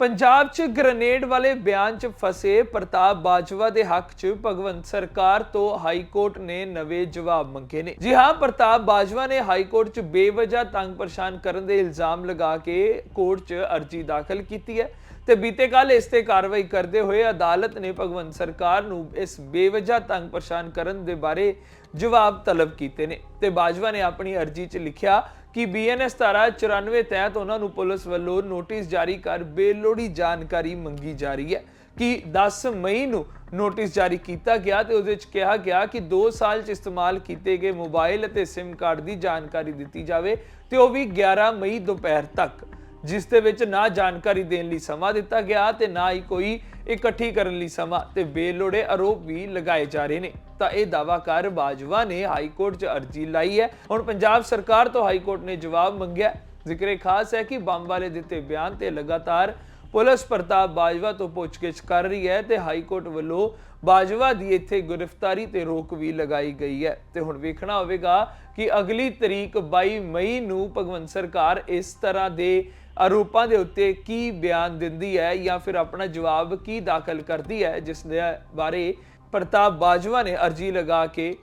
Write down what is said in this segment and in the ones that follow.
ਪੰਜਾਬ 'ਚ ਗ੍ਰਨੇਡ ਵਾਲੇ ਬਿਆਨ 'ਚ ਫਸੇ ਪ੍ਰਤਾਪ ਬਾਜਵਾ ਦੇ ਹੱਕ 'ਚ ਭਗਵੰਤ ਸਰਕਾਰ ਤੋਂ ਹਾਈ ਕੋਰਟ ਨੇ ਨਵੇਂ ਜਵਾਬ ਮੰਗੇ ਨੇ। ਜੀ ਹਾਂ, ਪ੍ਰਤਾਪ ਬਾਜਵਾ ਨੇ ਹਾਈ ਕੋਰਟ 'ਚ ਬੇਵਜ੍ਹਾ ਤੰਗ ਪਰੇਸ਼ਾਨ ਕਰਨ ਦੇ ਇਲਜ਼ਾਮ ਲਗਾ ਕੇ ਕੋਰਟ 'ਚ ਅਰਜ਼ੀ ਦਾਖਲ ਕੀਤੀ ਹੈ। ਤੇ ਬੀਤੇ ਕੱਲ ਇਸ ਤੇ ਕਾਰਵਾਈ ਕਰਦੇ ਹੋਏ ਅਦਾਲਤ ਨੇ ਭਗਵੰਤ ਸਰਕਾਰ ਨੂੰ ਇਸ ਬੇਵਜ੍ਹਾ ਤੰਗ ਪਰੇਸ਼ਾਨ ਕਰਨ ਦੇ ਬਾਰੇ ਜਵਾਬ ਤਲਬ ਕੀਤੇ ਨੇ। ਤੇ ਬਾਜਵਾ ਨੇ ਆਪਣੀ ਅਰਜ਼ੀ 'ਚ ਲਿਖਿਆ ਕਿ ਬੀਐਨਐਸ ਧਾਰਾ 94 ਤਹਿਤ ਉਹਨਾਂ ਨੂੰ ਪੁਲਿਸ ਵੱਲੋਂ ਨੋਟਿਸ ਜਾਰੀ ਕਰ ਬੇਲੋੜੀ ਜਾਣਕਾਰੀ ਮੰਗੀ ਜਾ ਰਹੀ ਹੈ ਕਿ 10 ਮਈ ਨੂੰ ਨੋਟਿਸ ਜਾਰੀ ਕੀਤਾ ਗਿਆ ਤੇ ਉਹਦੇ ਵਿੱਚ ਕਿਹਾ ਗਿਆ ਕਿ 2 ਸਾਲ 'ਚ ਇਸਤੇਮਾਲ ਕੀਤੇ ਗਏ ਮੋਬਾਈਲ ਅਤੇ SIM ਕਾਰਡ ਦੀ ਜਾਣਕਾਰੀ ਦਿੱਤੀ ਜਾਵੇ ਤੇ ਉਹ ਵੀ 11 ਮਈ ਦੁਪਹਿਰ ਤੱਕ। ਜਿਸ ਦੇ ਵਿੱਚ ਨਾ ਜਾਣਕਾਰੀ ਦੇਣ ਲਈ ਸਮਾਂ ਦਿੱਤਾ ਗਿਆ ਤੇ ਨਾ ਹੀ ਕੋਈ ਇਕੱਠੀ ਕਰਨ ਲਈ ਸਮਾਂ ਤੇ ਬੇਲੋੜੇ ਆਰੋਪ ਵੀ ਲਗਾਏ ਜਾ ਰਹੇ ਨੇ। ਤਾਂ ਇਹ ਦਾਵਾਕਾਰ ਬਾਜਵਾ ਨੇ ਹਾਈ ਕੋਰਟ 'ਚ ਅਰਜ਼ੀ ਲਾਈ ਹੈ। ਹੁਣ ਪੰਜਾਬ ਸਰਕਾਰ ਤੋਂ ਹਾਈ ਕੋਰਟ ਨੇ ਜਵਾਬ ਮੰਗਿਆ। ਜ਼ਿਕਰੇ ਖਾਸ ਹੈ ਕਿ ਬੰਬ ਵਾਲੇ ਦਿੱਤੇ ਬਿਆਨ ਤੇ ਲਗਾਤਾਰ ਪੁਲਿਸ ਪ੍ਰਤਾਪ ਬਾਜਵਾ ਤੋਂ ਪੁੱਛਗਿੱਛ ਕਰ ਰਹੀ ਹੈ ਤੇ ਹਾਈ ਕੋਰਟ ਵੱਲੋਂ ਬਾਜਵਾ ਦੀ ਇੱਥੇ ਗ੍ਰਿਫਤਾਰੀ ਤੇ ਰੋਕ ਵੀ ਲਗਾਈ ਗਈ ਹੈ। ਤੇ ਹੁਣ ਵੇਖਣਾ ਹੋਵੇਗਾ ਕਿ ਅਗਲੀ ਤਰੀਕ 22 ਮਈ ਨੂੰ ਭਗਵੰਤ ਸਰਕਾਰ ਇਸ ਤਰ੍ਹਾਂ ਦੇ ਆਰੋਪਾਂ ਦੇ ਉੱਤੇ ਕੀ ਬਿਆਨ ਦਿੰਦੀ ਹੈ ਜਾਂ ਫਿਰ ਆਪਣਾ ਜਵਾਬ ਕੀ ਦਾਖਲ ਕਰਦੀ ਹੈ, ਜਿਸ ਦੇ ਬਾਰੇ ਪ੍ਰਤਾਪ ਬਾਜਵਾ ਨੇ ਅਰਜ਼ੀ ਲਗਾ ਕੇ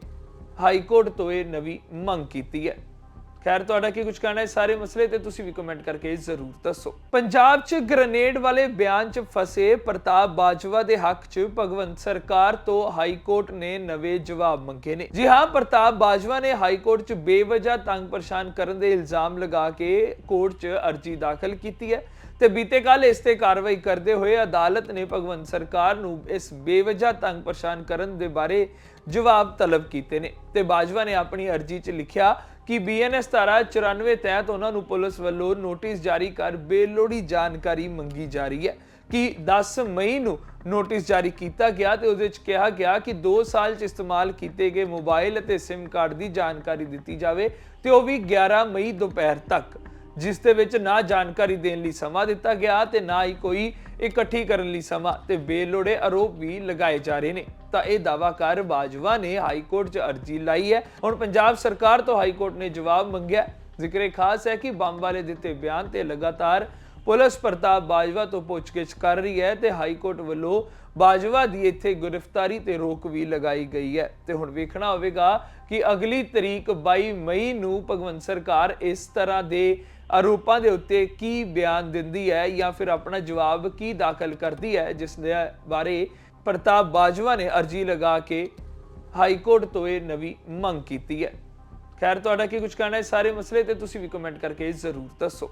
ਹਾਈ ਕੋਰਟ ਤੋਂ ਇਹ ਨਵੀਂ ਮੰਗ ਕੀਤੀ ਹੈ। ਖੈਰ, ਤੁਹਾਡਾ ਕੀ ਕੁਝ ਕਹਿਣਾ ਹੈ? ਸਾਰੇ ਮਸਲੇ ਤੇ ਤੁਸੀਂ ਵੀ ਕਮੈਂਟ ਕਰਕੇ ਜ਼ਰੂਰ ਦੱਸੋ। ਪੰਜਾਬ 'ਚ ਗ੍ਰਨੇਡ ਵਾਲੇ ਬਿਆਨ 'ਚ ਫਸੇ ਪ੍ਰਤਾਪ ਬਾਜਵਾ ਦੇ ਹੱਕ 'ਚ ਭਗਵੰਤ ਸਰਕਾਰ ਤੋਂ ਹਾਈ ਕੋਰਟ ਨੇ ਨਵੇਂ ਜਵਾਬ ਮੰਗੇ ਨੇ। ਜੀ ਹਾਂ, ਪ੍ਰਤਾਪ ਬਾਜਵਾ ਨੇ ਹਾਈ ਕੋਰਟ 'ਚ ਬੇਵਜ੍ਹਾ ਤੰਗ ਪਰੇਸ਼ਾਨ ਕਰਨ ਦੇ ਇਲਜ਼ਾਮ ਲਗਾ ਕੇ ਕੋਰਟ 'ਚ ਅਰਜ਼ੀ ਦਾਖਲ ਕੀਤੀ ਹੈ ਤੇ ਬੀਤੇ ਕੱਲ ਇਸ ਤੇ ਕਾਰਵਾਈ ਕਰਦੇ ਹੋਏ ਅਦਾਲਤ ਨੇ ਭਗਵੰਤ ਸਰਕਾਰ ਨੂੰ ਇਸ ਬੇਵਜ੍ਹਾ ਤੰਗ ਪਰੇਸ਼ਾਨ ਕਰਨ ਦੇ ਬਾਰੇ ਜਵਾਬ ਤਲਬ ਕੀਤੇ ਨੇ। ਤੇ ਬਾਜਵਾ ਨੇ ਆਪਣੀ ਅਰਜ਼ੀ 'ਚ ਲਿਖਿਆ ਕਿ ਬੀਐਨਐਸ ਧਾਰਾ 94 ਤਹਿਤ ਉਹਨਾਂ ਨੂੰ ਪੁਲਿਸ ਵੱਲੋਂ ਨੋਟਿਸ ਜਾਰੀ ਕਰ ਬੇਲੋੜੀ ਜਾਣਕਾਰੀ ਮੰਗੀ ਜਾ ਰਹੀ ਹੈ ਕਿ 10 ਮਈ ਨੂੰ ਨੋਟਿਸ ਜਾਰੀ ਕੀਤਾ ਗਿਆ ਤੇ ਉਹਦੇ ਵਿੱਚ ਕਿਹਾ ਗਿਆ ਕਿ 2 ਸਾਲ 'ਚ ਇਸਤੇਮਾਲ ਕੀਤੇ ਗਏ ਮੋਬਾਈਲ ਅਤੇ SIM ਕਾਰਡ ਦੀ ਜਾਣਕਾਰੀ ਦਿੱਤੀ ਜਾਵੇ ਤੇ ਉਹ ਵੀ 11 ਮਈ ਦੁਪਹਿਰ ਤੱਕ, ਜਿਸ ਦੇ ਵਿੱਚ ਨਾ ਜਾਣਕਾਰੀ ਦੇਣ ਲਈ ਸਮਾਂ ਦਿੱਤਾ ਗਿਆ ਤੇ ਨਾ ਹੀ ਕੋਈ ਇਕੱਠੀ ਕਰਨ ਲਈ ਸਮਾਂ ਤੇ ਬੇਲੋੜੇ ਆਰੋਪ ਵੀ ਲਗਾਏ ਜਾ ਰਹੇ ਨੇ। ਤਾਂ ਇਹ ਦਾਵਾਕਾਰ ਬਾਜਵਾ ਨੇ ਹਾਈ ਕੋਰਟ 'ਚ ਅਰਜ਼ੀ ਲਾਈ ਹੈ। ਹੁਣ ਪੰਜਾਬ ਸਰਕਾਰ ਤੋਂ ਹਾਈ ਕੋਰਟ ਨੇ ਜਵਾਬ ਮੰਗਿਆ। ਜ਼ਿਕਰੇ ਖਾਸ ਹੈ ਕਿ ਬੰਬ ਵਾਲੇ ਦਿੱਤੇ ਬਿਆਨ ਤੇ ਲਗਾਤਾਰ ਪੁਲਿਸ ਪ੍ਰਤਾਪ ਬਾਜਵਾ ਤੋਂ ਪੁੱਛਗਿੱਛ ਕਰ ਰਹੀ ਹੈ ਤੇ ਹਾਈ ਕੋਰਟ ਵੱਲੋਂ ਬਾਜਵਾ ਦੀ ਇੱਥੇ ਗ੍ਰਿਫਤਾਰੀ ਤੇ ਰੋਕ ਵੀ ਲਗਾਈ ਗਈ ਹੈ। ਤੇ ਹੁਣ ਵੇਖਣਾ ਹੋਵੇਗਾ ਕਿ ਅਗਲੀ ਤਰੀਕ 22 ਮਈ ਨੂੰ ਭਗਵੰਤ ਸਰਕਾਰ ਇਸ ਤਰ੍ਹਾਂ ਦੇ ਆਰੋਪਾਂ ਦੇ ਉੱਤੇ ਕੀ ਬਿਆਨ ਦਿੰਦੀ ਹੈ ਜਾਂ ਫਿਰ ਆਪਣਾ ਜਵਾਬ ਕੀ ਦਾਖਲ ਕਰਦੀ ਹੈ, ਜਿਸ ਦੇ ਬਾਰੇ ਪ੍ਰਤਾਪ ਬਾਜਵਾ ਨੇ ਅਰਜ਼ੀ ਲਗਾ ਕੇ ਹਾਈ ਕੋਰਟ ਤੋਂ ਇਹ ਨਵੀਂ ਮੰਗ ਕੀਤੀ ਹੈ। ਖੈਰ, ਤੁਹਾਡਾ ਕੀ ਕੁਝ ਕਹਿਣਾ ਹੈ? ਇਸ ਸਾਰੇ ਮਸਲੇ ਤੇ ਤੁਸੀਂ ਵੀ ਕਮੈਂਟ ਕਰਕੇ ਜ਼ਰੂਰ ਦੱਸੋ।